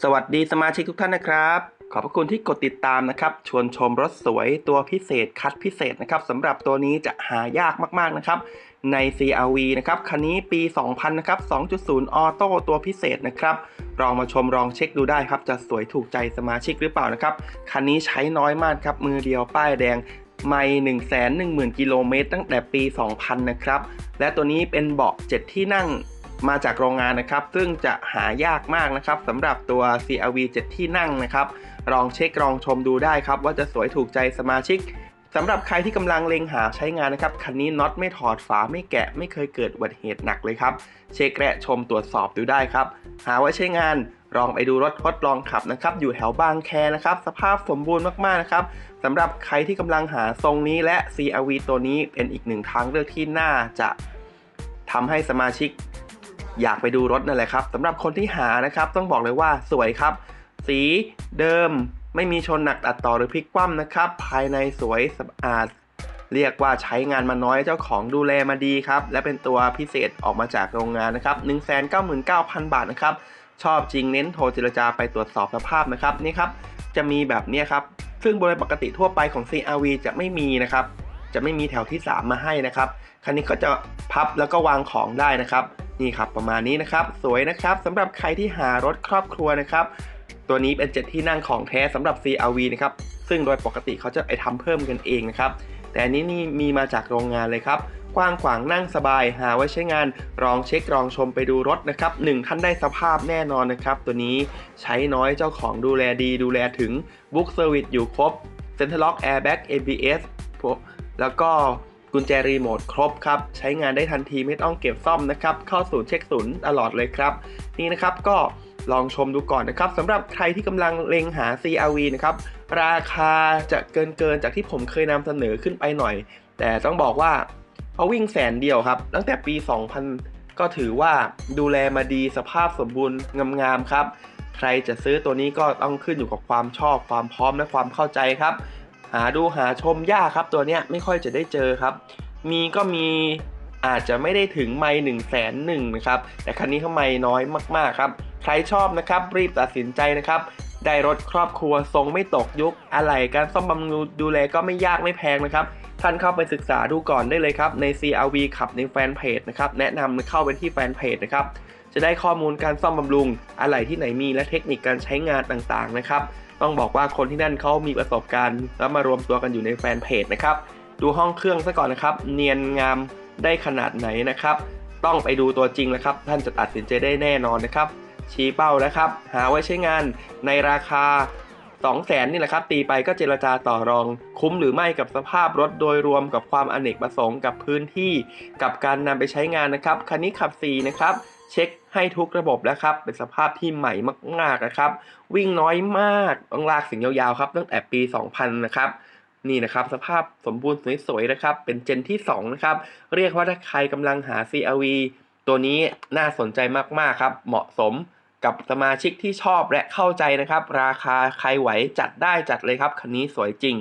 สวัสดีสมาชิกทุกท่านนะครับ ขอบพระคุณที่กดติดตามนะครับ ชวนชมรถสวยตัวพิเศษคัดพิเศษนะครับสำหรับตัวนี้จะหายากมากๆนะครับ ใน CRV นะครับคันนี้ปี 2000 นะครับ 2.0 ออโต้ตัวพิเศษนะครับลองมาชมลองเช็คดูได้ครับ จะสวยถูกใจสมาชิกหรือเปล่านะครับ คันนี้ใช้น้อยมากครับ มือเดียวป้ายแดงไม่1 1 0 0 0 กิโลเมตรตั้งแต่ปี 2000 นะครับ และตัวนี้เป็นเบาะ 7 ที่นั่ง มาจากโรงงานนะครับ ซึ่งจะหายากมากนะครับสำหรับตัว CRV 7 ที่นั่งนะครับลองเช็คลองชมดูได้ครับ ว่าจะสวยถูกใจสมาชิกสำหรับใครที่กำลังเล็งหาใช้งานนะครับ คันนี้น็อตไม่ถอดฝาไม่แกะไม่เคยเกิดอุบัติเหตุหนักเลยครับ เช็คและชมตรวจสอบดูได้ครับ หาไว้ใช้งานลองไปดูรถทดลองขับนะครับ อยู่แถวบางแคนะครับ สภาพสมบูรณ์มากๆนะครับสำหรับใครที่กำลังหาทรงนี้และ CRV ตัวนี้เป็นอีกหนึ่งทางเลือกที่น่าจะทำให้สมาชิก อยากไปดูรถนั่นแหละครับสำหรับคนที่หานะครับ ต้องบอกเลยว่าสวยครับ สีเดิมไม่มีชนหนักตัดต่อหรือพลิกคว่ำนะครับ ภายในสวยสะอาด เรียกว่าใช้งานมาน้อยเจ้าของดูแลมาดีครับ และเป็นตัวพิเศษออกมาจากโรงงานนะครับ 199,000 บาทนะครับ ชอบจริงเน้นโทรเจรจาไปตรวจสอบสภาพนะครับนี่ครับ จะมีแบบนี้ครับ ซึ่งโดยปกติทั่วไปของ CRV จะไม่มีนะครับ จะไม่มีแถวที่ 3 มาให้นะครับ คันนี้ก็จะพับแล้วก็วางของได้นะครับ นี่ครับประมาณนี้นะครับ สวยนะครับสำหรับใครที่หารถครอบครัวนะครับ ตัวนี้เป็นเจ็ดที่นั่งของแท้สำหรับ CRV นะครับ ซึ่งโดยปกติเขาจะไปทำเพิ่มกันเองนะครับ แต่อันนี้นี่มีมาจากโรงงานเลยครับ กว้างขวางนั่งสบาย หาไว้ใช้งานลองเช็คลองชมไปดูรถนะครับหนึ่งท่านได้สภาพแน่นอนนะครับ ตัวนี้ใช้น้อยเจ้าของดูแลดีดูแลถึงบุ๊กเซอร์วิสอยู่ครบ Center Lock Airbag ABS พวกแล้วก็ กุญแจรีโมทครบครับ ใช้งานได้ทันทีไม่ต้องเก็บซ่อมนะครับ เข้าศูนย์เช็คศูนย์ตลอดเลยครับ นี่นะครับก็ลองชมดูก่อนนะครับสำหรับใครที่กำลังเล็งหา CRV นะครับ ราคาจะเกินเกินจากที่ผมเคยนำเสนอขึ้นไปหน่อย แต่ต้องบอกว่าเขาวิ่งแสนเดียวครับ ตั้งแต่ปี 2000 ก็ถือว่าดูแลมาดีสภาพสมบูรณ์งามๆครับ ใครจะซื้อตัวนี้ก็ต้องขึ้นอยู่กับความชอบความพร้อมและความเข้าใจครับ หาดูหาชมยากครับตัวเนี้ยไม่ค่อยจะได้เจอครับ มีก็มีอาจจะไม่ได้ถึงไม่หนึ่งแสนหนึ่งนะครับ แต่คันนี้ทำไมน้อยมากๆครับ ใครชอบนะครับรีบตัดสินใจนะครับ ได้รถครอบครัวทรงไม่ตกยุคอะไรการซ่อมบำรุงดูแลก็ไม่ยากไม่แพงนะครับ ท่านเข้าไปศึกษาดูก่อนได้เลยครับ ใน CRV ขับในแฟนเพจนะครับ แนะนำเข้าไปที่แฟนเพจนะครับ จะได้ข้อมูลการซ่อมบำรุง อะไรที่ไหนมีและเทคนิคการใช้งานต่างๆนะครับ ต้องบอกว่าคนที่นั่นเขามีประสบการณ์ แล้วมารวมตัวกันอยู่ในแฟนเพจนะครับ ดูห้องเครื่องซะก่อนนะครับ เนียนงามได้ขนาดไหนนะครับ ต้องไปดูตัวจริงแล้วครับ ท่านจะตัดสินใจได้แน่นอนนะครับ ชี้เป้านะครับ หาไว้ใช้งานในราคา 2 0 0แสนนี่แหละครับตีไปก็เจรจาต่อรอง คุ้มหรือไม่กับสภาพรถโดยรวมกับความอเนกประสงค์กับพื้นที่กับการนำไปใช้งานนะครับคันนี้ขับ 4 นะครับเช็คให้ทุกระบบแล้วครับ เป็นสภาพที่ใหม่มากๆนะครับ วิ่งน้อยมากต้องลากสิ่งยาวๆครับ ตั้งแต่ปี 2000 นะครับ นี่นะครับ สภาพสมบูรณ์สวยๆนะครับ เป็นเจนที่ 2 นะครับ เรียกว่าถ้าใครกำลังหา CRV ตัวนี้น่าสนใจมากๆครับ เหมาะสม กับสมาชิกที่ชอบและเข้าใจนะครับ ราคาใครไหวจัดได้จัดเลยครับ คันนี้สวยจริง